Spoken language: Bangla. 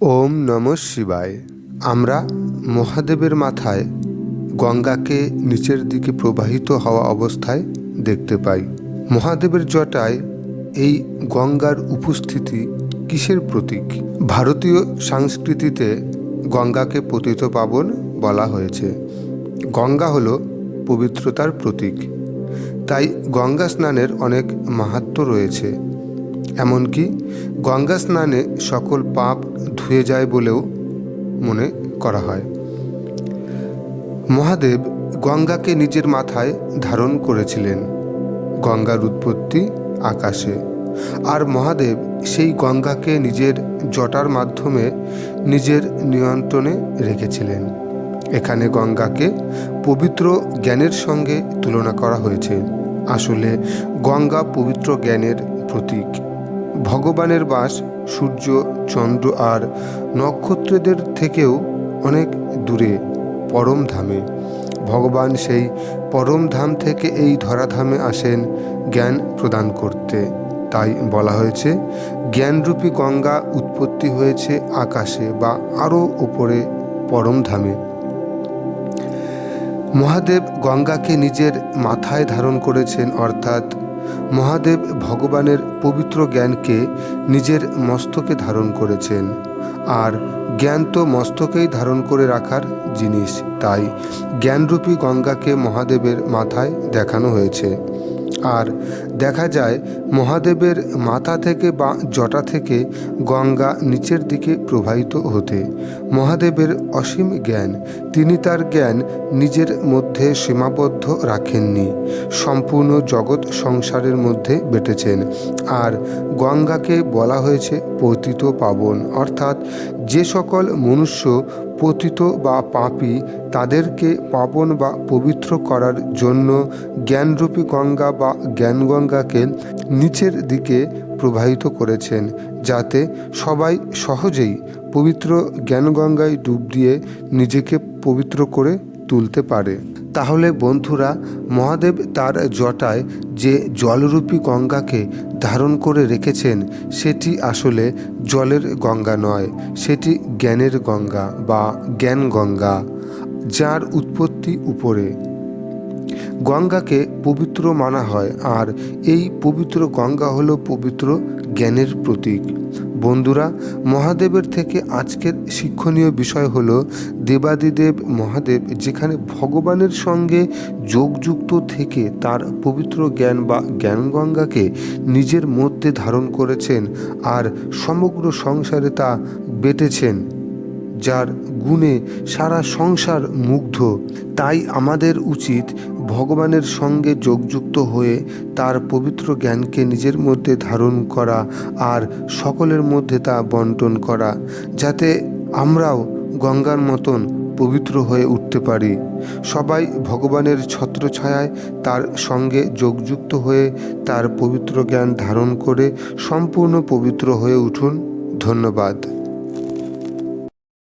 ওম নম শিবায়। আমরা মহাদেবের মাথায় গঙ্গাকে নিচের দিকে প্রবাহিত হওয়া অবস্থায় দেখতে পাই। মহাদেবের জটায় এই গঙ্গার উপস্থিতি কিসের প্রতীক? ভারতীয় সংস্কৃতিতে গঙ্গাকে পতিত পাবন বলা হয়েছে। গঙ্গা হলো পবিত্রতার প্রতীক। তাই গঙ্গা স্নানের অনেক মাহাত্ম্য রয়েছে। এমনকি গঙ্গা স্নানে সকল পাপ ধুয়ে যায় বলেও মনে করা হয়। মহাদেব গঙ্গাকে নিজের মাথায় ধারণ করেছিলেন। গঙ্গার উৎপত্তি আকাশে। আর মহাদেব সেই গঙ্গাকে নিজের জটার মাধ্যমে নিজের নিয়ন্ত্রণে রেখেছিলেন। এখানে গঙ্গাকে পবিত্র জ্ঞানের সঙ্গে তুলনা করা হয়েছে। আসলে গঙ্গা পবিত্র জ্ঞানের প্রতীক। ভগবানের বাস, সূর্য, চন্দ্র আর নক্ষত্রদের থেকেও অনেক দূরে, পরম ধামে। ভগবান সেই পরম ধাম থেকে এই ধরাধামে আসেন জ্ঞান প্রদান করতে। তাই বলা হয়েছে, জ্ঞানরূপী গঙ্গা উৎপত্তি হয়েছে আকাশে বা আরও ওপরে পরম ধামে। মহাদেব গঙ্গাকে নিজের মাথায় ধারণ করেছেন, অর্থাৎ মহাদেব ভগবানের পবিত্র জ্ঞানকে নিজের মস্তকে ধারণ করেছেন। আর জ্ঞান তো মস্তকেই ধারণ করে রাখার জিনিস, তাই জ্ঞানরূপী গঙ্গাকে মহাদেবের মাথায় দেখানো হয়েছে। আর দেখা যায় মহাদেবের মাথা থেকে বা জটা থেকে গঙ্গা নিচের দিকে প্রবাহিত হতে। মহাদেবের অসীম জ্ঞান, তিনি তার জ্ঞান নিজের মধ্যে সীমাবদ্ধ রাখেননি, সম্পূর্ণ জগৎ সংসারের মধ্যে বেটেছেন। আর গঙ্গাকে বলা হয়েছে পতিত পাবন, অর্থাৎ যে সকল মনুষ্য পতিত বা পাপি তাদেরকে পাবন বা পবিত্র করার জন্য জ্ঞানরূপী গঙ্গা বা জ্ঞানগঙ্গাকে নিচের দিকে প্রবাহিত করেছেন, যাতে সবাই সহজেই পবিত্র জ্ঞানগঙ্গায় ডুব দিয়ে নিজেকে পবিত্র করে তুলতে পারে। তাহলে বন্ধুরা, মহাদেব তার জটায় যে জলরূপী গঙ্গাকে ধারণ করে রেখেছেন, সেটি আসলে জলের গঙ্গা নয়, সেটি জ্ঞানের গঙ্গা বা জ্ঞান গঙ্গা যার উৎপত্তি উপরে। গঙ্গাকে পবিত্র মানা হয়, আর এই পবিত্র গঙ্গা হলো পবিত্র জ্ঞানের প্রতীক। বন্ধুরা, মহাদেবের থেকে আজকের শিক্ষণীয় বিষয় হল দেবাদিদেব মহাদেব, যেখানে ভগবানের সঙ্গে যোগযুক্ত থেকে তার পবিত্র জ্ঞান বা জ্ঞানগঙ্গাকে নিজের মধ্যে ধারণ করেছেন আর সমগ্র সংসারে তা বেটেছেন। যার গুণে সারা সংসার মুগ্ধ, তাই আমাদের উচিত ভগবানের সঙ্গে যোগযুক্ত হয়ে তার পবিত্র জ্ঞানকে নিজের মধ্যে ধারণ করা আর সকলের মধ্যে তা বন্টন করা, যাতে আমরাও গঙ্গার মতন পবিত্র হয়ে উঠতে পারি। সবাই ভগবানের ছত্রছায়ায় তার সঙ্গে যোগযুক্ত হয়ে তার পবিত্র জ্ঞান ধারণ করে সম্পূর্ণ পবিত্র হয়ে উঠুন। ধন্যবাদ।